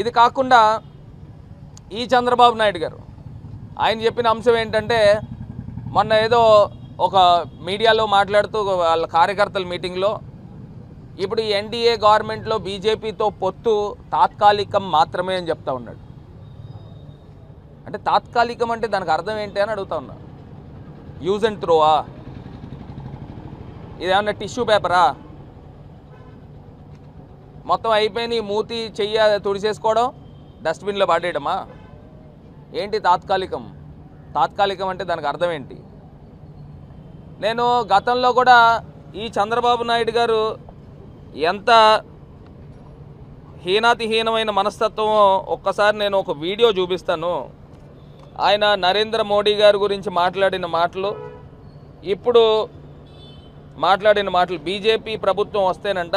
ఇది కాకుండా ఈ చంద్రబాబు నాయుడు గారు ఆయన చెప్పిన అంశం ఏంటంటే మొన్న ఏదో ఒక మీడియాలో మాట్లాడుతూ వాళ్ళ కార్యకర్తల మీటింగ్లో ఇప్పుడు ఈ ఎన్డీఏ గవర్నమెంట్లో బీజేపీతో పొత్తు తాత్కాలికం మాత్రమే అని చెప్తా ఉన్నాడు. అంటే తాత్కాలికం అంటే దానికి అర్థం ఏంటి అని అడుగుతా ఉన్నా. Use and throw? ఇదేమన్నా టిష్యూ పేపరా? మొత్తం అయిపోయినాయి మూతి చెయ్య తుడిచేసుకోవడం డస్ట్బిన్లో పడేయడమా? ఏంటి తాత్కాలికం? తాత్కాలికం అంటే దానికి అర్థం ఏంటి? నేను గతంలో కూడా ఈ చంద్రబాబు నాయుడు గారు ఎంత హీనాతిహీనమైన మనస్తత్వం ఒక్కసారి నేను ఒక వీడియో చూపిస్తాను. ఆయన నరేంద్ర మోడీ గారి గురించి మాట్లాడిన మాటలు ఇప్పుడు మాట్లాడిన మాటలు. బీజేపీ ప్రభుత్వం వస్తేనంట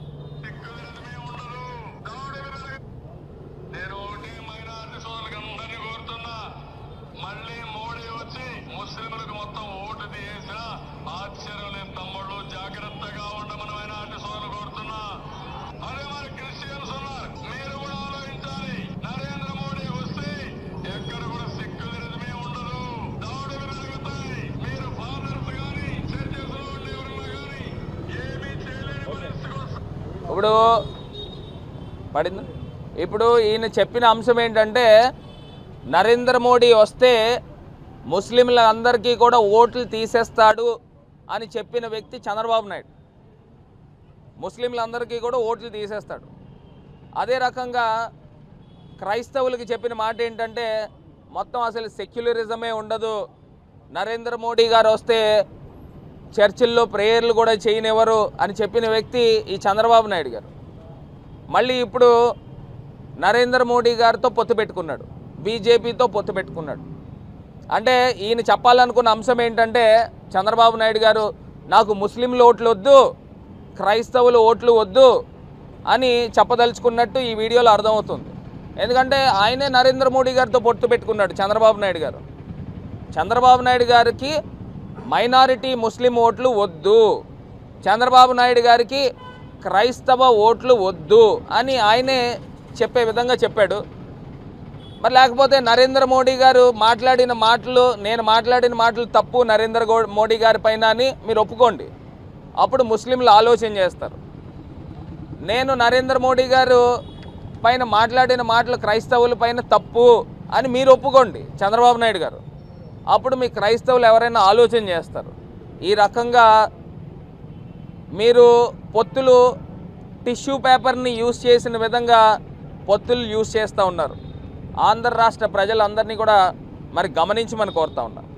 ఇప్పుడు పడిందా? ఇప్పుడు ఈయన చెప్పిన అంశం ఏంటంటే నరేంద్ర మోడీ వస్తే ముస్లింలందరికీ కూడా ఓట్లు తీసేస్తాడు అని చెప్పిన వ్యక్తి చంద్రబాబు నాయుడు. ముస్లింలందరికీ కూడా ఓట్లు తీసేస్తాడు. అదే రకంగా క్రైస్తవులకి చెప్పిన మాట ఏంటంటే మొత్తం అసలు సెక్యులరిజమే ఉండదు. నరేంద్ర మోడీ గారు వస్తే చర్చిల్లో ప్రేయర్లు కూడా చేయనివ్వరు అని చెప్పిన వ్యక్తి ఈ చంద్రబాబు నాయుడు గారు. మళ్ళీ ఇప్పుడు నరేంద్ర మోడీ గారితో పొత్తు పెట్టుకున్నాడు బీజేపీతో పొత్తు పెట్టుకున్నాడు. అంటే ఈయన చెప్పాలనుకున్న అంశం ఏంటంటే చంద్రబాబు నాయుడు గారు నాకు ముస్లింలు ఓట్లు వద్దు క్రైస్తవులు ఓట్లు వద్దు అని చెప్పదలుచుకున్నట్టు ఈ వీడియోలో అర్థమవుతుంది. ఎందుకంటే ఆయనే నరేంద్ర మోడీ గారితో పొత్తు పెట్టుకున్నాడు చంద్రబాబు నాయుడు గారు. చంద్రబాబు నాయుడు గారికి మైనారిటీ ముస్లిం ఓట్లు వద్దు. చంద్రబాబు నాయుడు గారికి క్రైస్తవ ఓట్లు వద్దు అని ఆయనే చెప్పే విధంగా చెప్పాడు. మరి లేకపోతే నరేంద్ర మోడీ గారు మాట్లాడిన మాటలు నేను మాట్లాడిన మాటలు తప్పు నరేంద్ర గో మోడీ గారి పైన అని మీరు ఒప్పుకోండి. అప్పుడు ముస్లింలు ఆలోచన చేస్తారు. నేను నరేంద్ర మోడీ గారు పైన మాట్లాడిన మాటలు క్రైస్తవుల పైన తప్పు అని మీరు ఒప్పుకోండి చంద్రబాబు నాయుడు గారు. అప్పుడు మీ క్రైస్తవులు ఎవరైనా ఆలోచన చేస్తారు? ఈ రకంగా మీరు పొత్తులు టిష్యూ పేపర్ని యూజ్ చేసిన విధంగా పొత్తులు యూజ్ చేస్తూ ఉన్నారు. ఆంధ్ర రాష్ట్ర ప్రజలందరినీ కూడా మరి గమనించమని కోరుతా ఉన్నారు